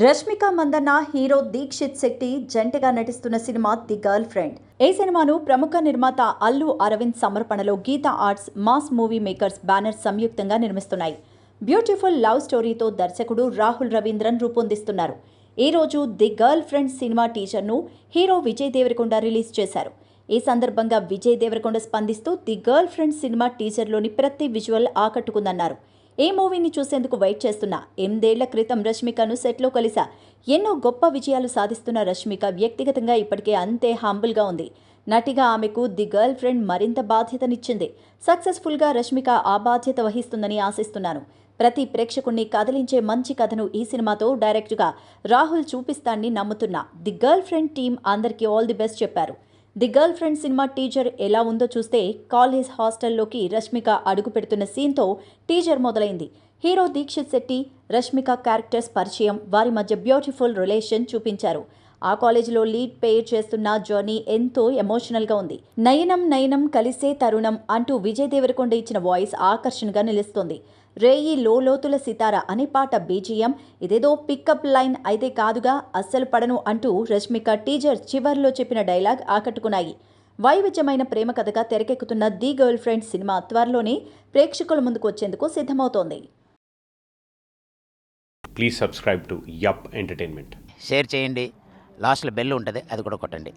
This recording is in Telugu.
రష్మిక మందన్న హీరో దీక్షిత్ శెట్టి జంటగా నటిస్తున్న సినిమా ది గర్ల్ ఫ్రెండ్. ఈ సినిమాను ప్రముఖ నిర్మాత అల్లు అరవింద్ సమర్పణలో Geetha arts mass movie makers banner సంయుక్తంగా నిర్మిస్తున్నాయి. బ్యూటిఫుల్ లవ్ స్టోరీతో దర్శకుడు రాహుల్ రవీంద్రన్ రూపొందిస్తున్నారు. ఈ రోజు ది గర్ల్ ఫ్రెండ్ సినిమా టీజర్ను హీరో విజయ్ దేవరకొండ రిలీజ్ చేశారు. ఈ సందర్భంగా విజయ్ దేవరకొండ స్పందిస్తూ ది గర్ల్ ఫ్రెండ్ సినిమా టీజర్లోని ప్రతి విజువల్ ఆకట్టుకుందన్నారు. ఏ మూవీని చూసేందుకు వెయిట్ చేస్తున్నా ఎనిమిదేళ్ళ క్రితం రష్మికను సెట్లో కలిసా. ఎన్నో గొప్ప విజయాలు సాధిస్తున్న రష్మిక వ్యక్తిగతంగా ఇప్పటికే అంతే హంబుల్గా ఉంది. నటిగా ఆమెకు ది గర్ల్ ఫ్రెండ్ మరింత బాధ్యతనిచ్చింది. సక్సెస్ఫుల్గా రష్మిక ఆ బాధ్యత వహిస్తుందని ఆశిస్తున్నాను. ప్రతి ప్రేక్షకుణ్ణి కదిలించే మంచి కథను ఈ సినిమాతో డైరెక్ట్గా రాహుల్ చూపిస్తాన్ని నమ్ముతున్నా ది గర్ల్ ఫ్రెండ్ టీం అందరికీ ఆల్ ది బెస్ట్ చెప్పారు. The girl friend cinema teaser ఎలా ఉందో చూస్తే కాలేజ్ హాస్టల్లోకి రష్మిక అడుగు పెడుతున్న సీన్తో టీజర్ మొదలైంది. హీరో దీక్షిత్ శెట్టి రష్మిక క్యారెక్టర్స్ పరిచయం వారి మధ్య బ్యూటిఫుల్ రిలేషన్ చూపించారు. ఆ కాలేజీలో లీడ్ పేర్ చేస్తున్న జర్నీ ఎంతో ఎమోషనల్గా ఉంది. నయనం నయనం కలిసే తరుణం అంటూ విజయ్ దేవరకొండ ఇచ్చిన వాయిస్ ఆకర్షణగా నిలుస్తుంది. రేయి లోతుల సితార అనే పాట బీజిఎం ఇదేదో పికప్ లైన్ అయితే కాదుగా అస్సలు పడను అంటూ రష్మిక టీజర్ చివర్లో చెప్పిన డైలాగ్ ఆకట్టుకున్నాయి. వైవిధ్యమైన ప్రేమ కథగా తెరకెక్కుతున్న ది గర్ల్ ఫ్రెండ్ సినిమా త్వరలోనే ప్రేక్షకుల ముందుకు వచ్చేందుకు సిద్ధమవుతోంది. Please subscribe to yup entertainment. Share చేయండి. లాస్ట్లో బెల్ ఉంటుంది అది కూడా కొట్టండి.